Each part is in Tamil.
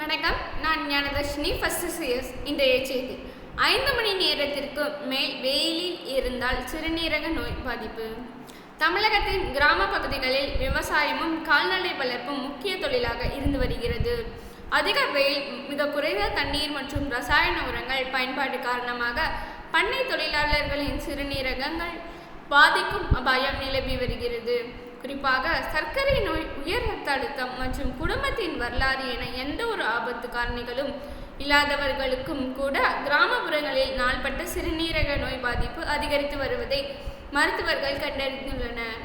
வணக்கம். நான் ஞானதர்ஷினி ஃபர்ஸ்ட் சிஎஸ் இன்றைய செய்தி. ஐந்து மணி நேரத்திற்கு மேல் வெயிலில் இருந்தால் சிறுநீரக நோய் பாதிப்பு. தமிழகத்தின் கிராம பகுதிகளில் விவசாயமும் கால்நடை வளர்ப்பும் முக்கிய தொழிலாக இருந்து வருகிறது. அதிக வெயில் மிக குறைந்த தண்ணீர் மற்றும் ரசாயன உரங்கள் பயன்பாடு காரணமாக பண்ணை தொழிலாளர்களின் சிறுநீரகங்கள் பாதிக்கும் அபாயம் நிலவி வருகிறது. குறிப்பாக சர்க்கரை நோய் உயர் ரத்த அழுத்தம் மற்றும் குடும்பத்தின் வரலாறு என எந்த ஒரு ஆபத்து காரணிகளும் இல்லாதவர்களுக்கும் கூட கிராமப்புறங்களில் நாள்பட்ட சிறுநீரக நோய் பாதிப்பு அதிகரித்து வருவதை மருத்துவர்கள் கண்டறிந்துள்ளனர்.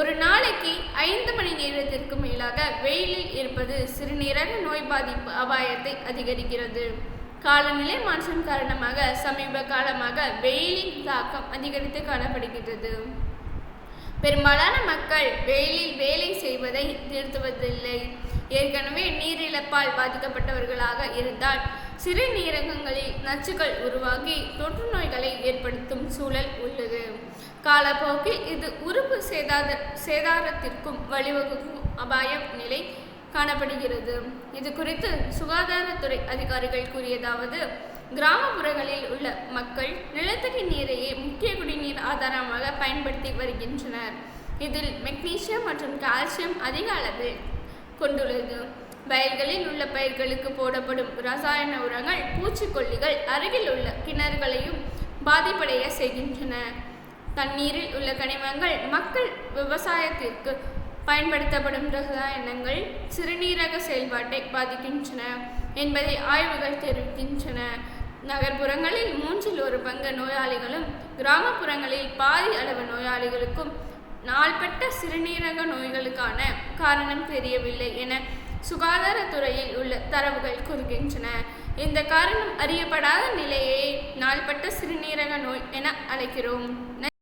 ஒரு நாளைக்கு ஐந்து மணி நேரத்திற்கு மேலாக வெயிலில் இருப்பது சிறுநீரக நோய் பாதிப்பு அபாயத்தை அதிகரிக்கிறது. காலநிலை மாற்றம் காரணமாக சமீப காலமாக வெயிலின் தாக்கம் அதிகரித்து காணப்படுகிறது பெரும்பாலான மக்கள் வெயிலில் வேலை செய்வதை நிறுத்துவதில்லை. ஏற்கனவே நீரிழப்பால் பாதிக்கப்பட்டவர்களாக இருந்தால் சிறுநீரகங்களில் நச்சுக்கள் உருவாகி தொற்று நோய்களை ஏற்படுத்தும் சூழல் உள்ளது. காலப்போக்கில் இது உறுப்பு சேதாத சேதாரத்திற்கும் வழிவகுக்கும் அபாயம் நிலை காணப்படுகிறது. இது குறித்து சுகாதாரத்துறை அதிகாரிகள் கூறியதாவது கிராமப்புறங்களில் உள்ள மக்கள் ஆதாரமாக பயன்படுத்தி வருகின்றனர். இதில் மெக்னீசியம் மற்றும் கால்சியம் அதிக அளவில் கொண்டுள்ளது. வயல்களில் உள்ள பயிர்களுக்கு போடப்படும் ரசாயன உரங்கள் பூச்சிக்கொல்லிகள் அருகில் உள்ள கிணறுகளையும் பாதிப்படைய செய்கின்றன. தண்ணீரில் உள்ள கனிமங்கள் மக்கள் விவசாயத்திற்கு பயன்படுத்தப்படும் ரசாயனங்கள் சிறுநீரக செயல்பாட்டை பாதிக்கின்றன என்பதை ஆய்வுகள் தெரிவிக்கின்றன. நகர்ப்புறங்களில் மூன்றில் ஒரு பங்கு நோயாளிகளும் கிராமப்புறங்களில் பாதி அளவு நோயாளிகளுக்கும் நாள்பட்ட சிறுநீரக நோய்களுக்கான காரணம் தெரியவில்லை என சுகாதாரத்துறையில் உள்ள தரவுகள் கூறுகின்றன. இந்த காரணம் அறியப்படாத நிலையை நாள்பட்ட சிறுநீரக நோய் என அழைக்கிறோம்.